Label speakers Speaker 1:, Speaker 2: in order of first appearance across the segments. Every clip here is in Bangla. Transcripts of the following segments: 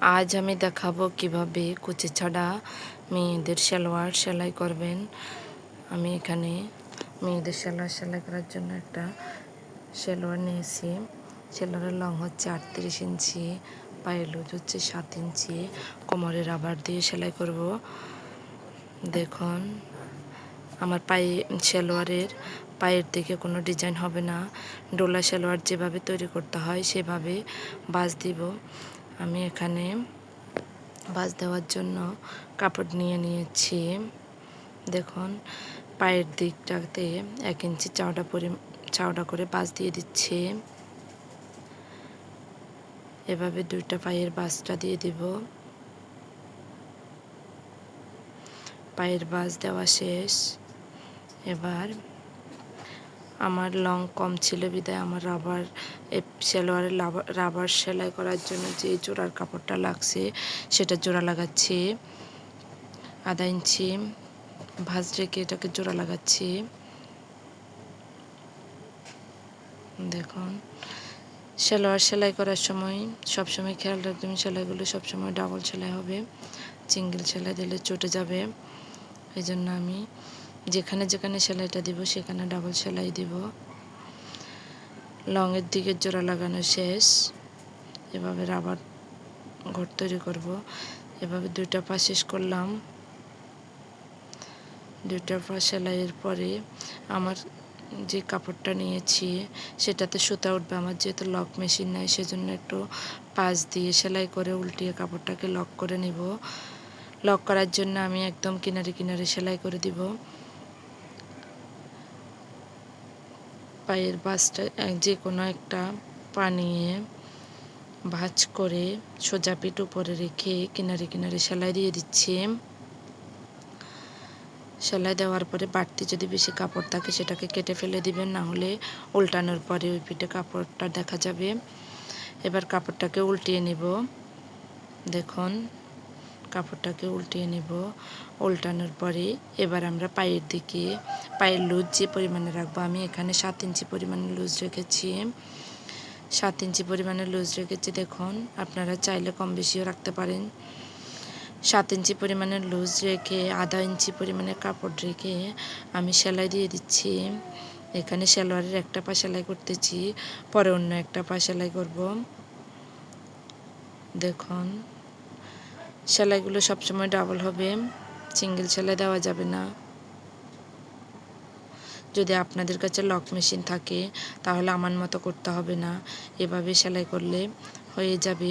Speaker 1: আজ আমি দেখাবো কীভাবে কুচি ছাড়া মেয়েদের সালোয়ার সেলাই করবেন। আমি এখানে মেয়েদের সালোয়ার সেলাই করার জন্য একটা সালোয়ার নিয়েছি। সালোয়ারের লং হচ্ছে আটত্রিশ ইঞ্চি, পায়ের লুজ হচ্ছে সাত ইঞ্চি। কোমরে রাবার দিয়ে সেলাই করব। দেখুন, আমার পায়ে সালোয়ারের পায়ের দিকে কোনো ডিজাইন হবে না। ডোলা সালোয়ার যেভাবে তৈরি করতে হয় সেভাবে বাজ দিব। আমি এখানে বাজ দেওয়ার জন্য কাপড় নিয়ে নিয়েছি। দেখুন, পায়ের দিকটাতে এক ইঞ্চি চাওড়া পরি, চাওড়া করে বাজ দিয়ে দিচ্ছি। এভাবে দুইটা পায়ের বাসটা দিয়ে দিব। পায়ের বাস দেওয়া শেষ। এবার আমার লং কম ছিল বিদায়, আমার রাবার সেলোয়ারের রাবার সেলাই করার জন্য যে জোড়ার কাপড়টা লাগছে, সেটা জোড়া লাগাচ্ছি। আধা ইঞ্চি, ভাজ রেখে এটাকে জোড়া লাগাচ্ছি। দেখুন, সেলোয়ার সেলাই করার সময় সবসময় খেয়াল রাখবেন, সেলাইগুলো সবসময় ডাবল সেলাই হবে। সিঙ্গেল সেলাই দিলে চটে যাবে। এই জন্য আমি যেখানে যেখানে সেলাইটা দিব, সেখানে ডাবল সেলাই দিব। লংয়ের দিকে জোড়া লাগানো শেষ। এভাবে রাবার ঘর তৈরি করব। এভাবে দুইটা পা শেষ করলাম। দুইটা পা সেলাইয়ের পরে আমার যে কাপড়টা নিয়েছি, সেটাতে সুতা উঠবে। আমার যেহেতু লক মেশিন নাই, সেজন্য একটু পাশ দিয়ে সেলাই করে উল্টিয়ে কাপড়টাকে লক করে নিব। লক করার জন্য আমি একদম কিনারে কিনারে সেলাই করে দিব। পায়ের বাসটা যে কোনো একটা পা নিয়ে ভাজ করে সোজা পিঠ উপরে রেখে কিনারে কিনারে সেলাই দিয়ে দিচ্ছি। সেলাই দেওয়ার পরে বাড়তি যদি বেশি কাপড় থাকে সেটাকে কেটে ফেলে দিবেন, না হলে উল্টানোর পরে ওই পিঠে কাপড়টা দেখা যাবে। এবার কাপড়টাকে উল্টিয়ে নিব। দেখুন কাপড়টাকে উল্টিয়ে নেব। উল্টানোর পরে এবার আমরা পায়ের দিকে, পায়ের লুজ যে পরিমাণে রাখব, আমি এখানে সাত ইঞ্চি পরিমাণে লুজ রেখেছি। সাত ইঞ্চি পরিমাণে লুজ রেখেছি, দেখুন, আপনারা চাইলে কম বেশিও রাখতে পারেন। সাত ইঞ্চি পরিমাণে লুজ রেখে, আধা ইঞ্চি পরিমাণে কাপড় রেখে আমি সেলাই দিয়ে দিচ্ছি। এখানে সালোয়ারের একটা পা সেলাই করতেছি, পরে অন্য একটা পা সেলাই করব। দেখুন সেলাইগুলো সবসময় ডাবল হবে। সিঙ্গেল সেলাই দেওয়া যাবে না। যদি আপনাদের কাছে লক মেশিন থাকে, তাহলে আমার মতো করতে হবে না। এভাবে সেলাই করলে হয়ে যাবে।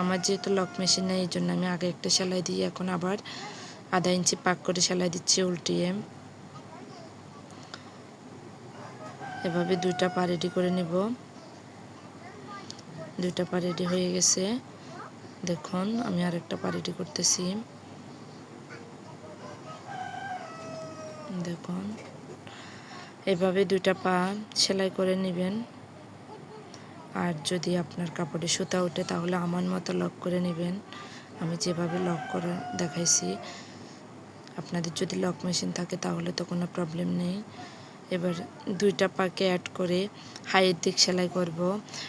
Speaker 1: আমার যেহেতু লক মেশিন নেই, এই জন্য আমি আগে একটা সেলাই দিই, এখন আবার আধা ইঞ্চি পাক করে সেলাই দিচ্ছি উল্টিয়ে। এভাবে দুইটা পা রেডি করে নেব। দুইটা পা রেডি হয়ে গেছে। দেখুন, আমি আর একটা পা রেডি করতেছি। দেখুন, এভাবে দুইটা পা সেলাই করে নেবেন। আর যদি আপনার কাপড়ে সুতা ওঠে, তাহলে আমার মতো লক করে নেবেন। আমি যেভাবে লক করে দেখাইছি, আপনাদের যদি লক মেশিন থাকে, তাহলে তো কোনো প্রবলেম নেই। এবার দুইটা পাকে অ্যাড করে হাইয়ের দিক সেলাই করব।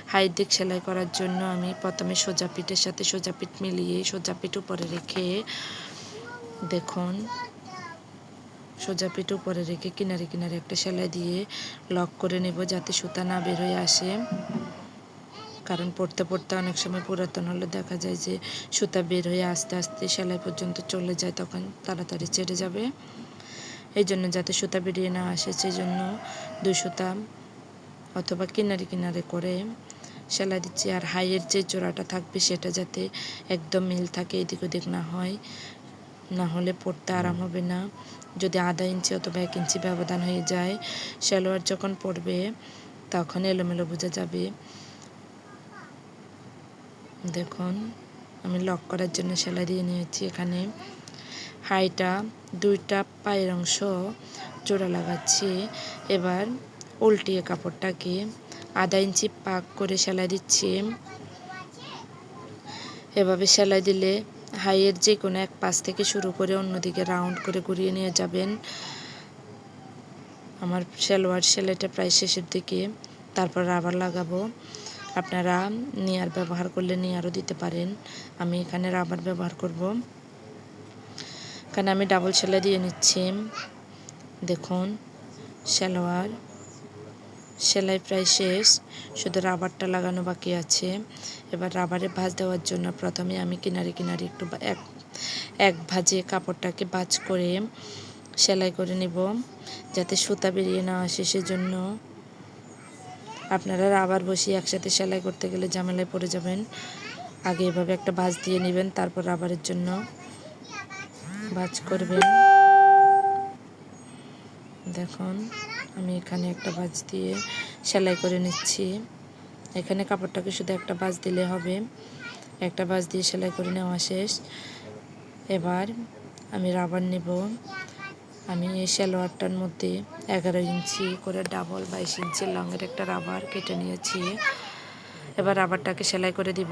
Speaker 1: হাইয়ের দিক সেলাই করার জন্য আমি প্রথমে সোজা পিঠের সাথে সোজা পিঠ মিলিয়ে সোজা পিঠ উপরে রেখে দেখুন, সোজা পিঠ উপরে রেখে কিনারে কিনারে একটা সেলাই দিয়ে লক করে নেব যাতে সুতা না বের হয়ে আসে। কারণ পড়তে পড়তে অনেক সময় পুরাতন হলে দেখা যায় যে সুতা বের হয়ে আস্তে আস্তে সেলাই পর্যন্ত চলে যায়, তখন তাড়াতাড়ি ছেড়ে যাবে। এই জন্য যাতে সুতা বেরিয়ে না আসে সেই জন্য দুই সুতা অথবা কিনারে কিনারে করে সেলাই দিচ্ছি। আর হাইয়ের যে জোড়াটা থাকবে সেটা যাতে একদম মিল থাকে এদিক ওদিক না হয় না হলে পড়তে আরাম হবে না। যদি আধা ইঞ্চি অথবা এক ইঞ্চি ব্যবধান হয়ে যায় সালোয়ার যখন পড়বে তখন এলোমেলো বোঝা যাবে। দেখুন আমি লক করার জন্য সেলাই দিয়ে নিয়েছি এখানে। হাইটা দুইটা পায়ের অংশ জোড়া লাগাচ্ছি। এবার উল্টিয়ে কাপড়টাকে আধা ইঞ্চি পাক করে সেলাই দিচ্ছি। এভাবে সেলাই দিলে হাইয়ের যে কোনো এক পাশ থেকে শুরু করে অন্যদিকে রাউন্ড করে ঘুরিয়ে নিয়ে যাবেন। আমার সেলোয়ার সেলাইটা প্রায় শেষের দিকে, তারপর রাবার লাগাবো। আপনারা নিয়ার ব্যবহার করলে নিয়ারও দিতে পারেন। আমি এখানে রাবার ব্যবহার করব। এখানে আমি ডাবল সেলাই দিয়ে নিচ্ছি? দেখুন সালোয়ার সেলাই প্রায় শেষ, শুধু রাবারটা লাগানো বাকি আছে। এবার রাবারে ভাঁজ দেওয়ার জন্য প্রথমে আমি কিনারে কিনারে একটু এক এক ভাজে কাপড়টাকে ভাজ করে সেলাই করে নেব, যাতে সুতা বেরিয়ে না আসে। সেজন্য আপনারা রাবার বসিয়ে একসাথে সেলাই করতে গেলে ঝামেলায় পড়ে যাবেন। আগে এভাবে একটা ভাঁজ দিয়ে নেবেন, তারপর রাবারের জন্য ভাঁজ করবেন। দেখুন, আমি এখানে একটা ভাঁজ দিয়ে সেলাই করে নিচ্ছি। এখানে কাপড়টাকে শুধু একটা ভাঁজ দিলে হবে। একটা ভাঁজ দিয়ে সেলাই করে নেওয়া শেষ। এবার আমি রাবার নেব। আমি এই সালোয়ারটার মধ্যে এগারো ইঞ্চি করে ডাবল বাইশ ইঞ্চি লংয়ের একটা রাবার কেটে নিয়েছি। এবার রাবারটাকে সেলাই করে দিব।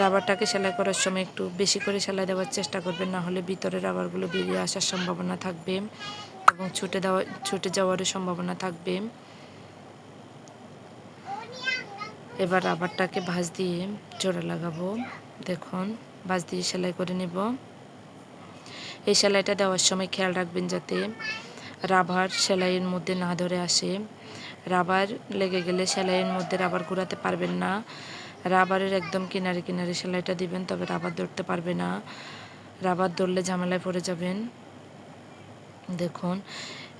Speaker 1: রাবারটাকে সেলাই করার সময় একটু বেশি করে সেলাই দেওয়ার চেষ্টা করবেন, না হলে ভিতরে রাবারগুলো বেরিয়ে আসার সম্ভাবনা থাকবে এবং ছুটে দেওয়া, ছুটে যাওয়ারও সম্ভাবনা থাকবে। এবার রাবারটাকে ভাঁজ দিয়ে জোড়া লাগাবো। দেখুন, ভাঁজ দিয়ে সেলাই করে নেব। এই সেলাইটা দেওয়ার সময় খেয়াল রাখবেন যাতে রাবার সেলাইয়ের মধ্যে না ধরে আসে। রাবার লেগে গেলে সেলাইয়ের মধ্যে রাবার ঘুরাতে পারবেন না। রাবারের একদম কিনারে কিনারে সেলাইটা দিবেন, তবে রাবার ধরতে পারবে না। রাবার ধরলে ঝামেলায় পড়ে যাবেন। দেখুন,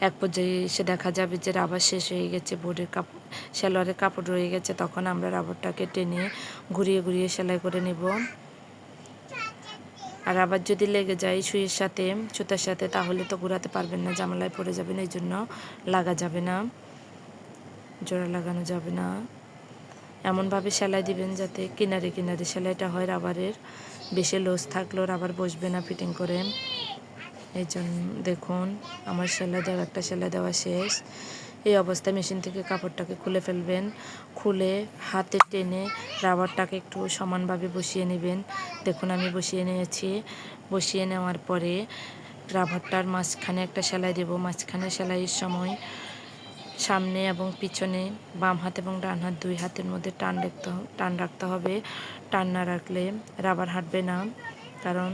Speaker 1: এক পর্যায়ে এসে দেখা যাবে যে রাবার শেষ হয়ে গেছে, বোর্ডের কাপড় সেলোয়ারের কাপড় রয়ে গেছে, তখন আমরা রাবারটাকে টেনে ঘুরিয়ে ঘুরিয়ে সেলাই করে নেব। আর আবার যদি লেগে যায় সুইয়ের সাথে, সুতার সাথে, তাহলে তো ঘোরাতে পারবেন না জামালায় পড়ে যাবেন এই জন্য লাগা যাবে না, জোড়া লাগানো যাবে না। এমনভাবে সেলাই দিবেন যাতে কিনারে কিনারে সেলাইটা হয় রাবারের। বেশি লোস থাকলেও রাবার বসবে না ফিটিং করে। এই জন্য দেখুন, আমার সেলাই দেওয়া, একটা সেলাই দেওয়া শেষ। এই অবস্থায় মেশিন থেকে কাপড়টাকে খুলে ফেলবেন। খুলে হাতে টেনে রাবারটাকে একটু সমানভাবে বসিয়ে নেবেন। দেখুন, আমি বসিয়ে নিয়েছি। বসিয়ে নেওয়ার পরে রাবারটার মাঝখানে একটা সেলাই দেব। মাঝখানে সেলাইয়ের সময় সামনে এবং পিছনে, বাম হাত এবং ডান হাত, দুই হাতের মধ্যে টান রাখতে টান রাখতে হবে। টান না রাখলে রাবার হাঁটবে না, কারণ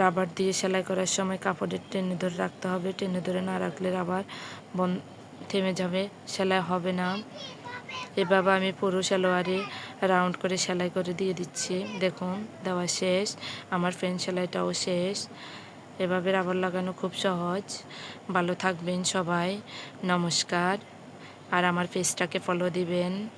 Speaker 1: রাবার দিয়ে সেলাই করার সময় কাপড়ের টেনে ধরে রাখতে হবে। টেনে ধরে না রাখলে রাবার বন থেমে যাবে, সেলাই হবে না। এভাবে আমি পুরো সালোয়ারে রাউন্ড করে সেলাই করে দিয়ে দিচ্ছি। দেখুন, দেওয়া শেষ। আমার ফ্রেন সেলাইটাও শেষ। এভাবে রাবার লাগানো খুব সহজ। ভালো থাকবেন সবাই। নমস্কার। আর আমার পেজটাকে ফলো দিবেন।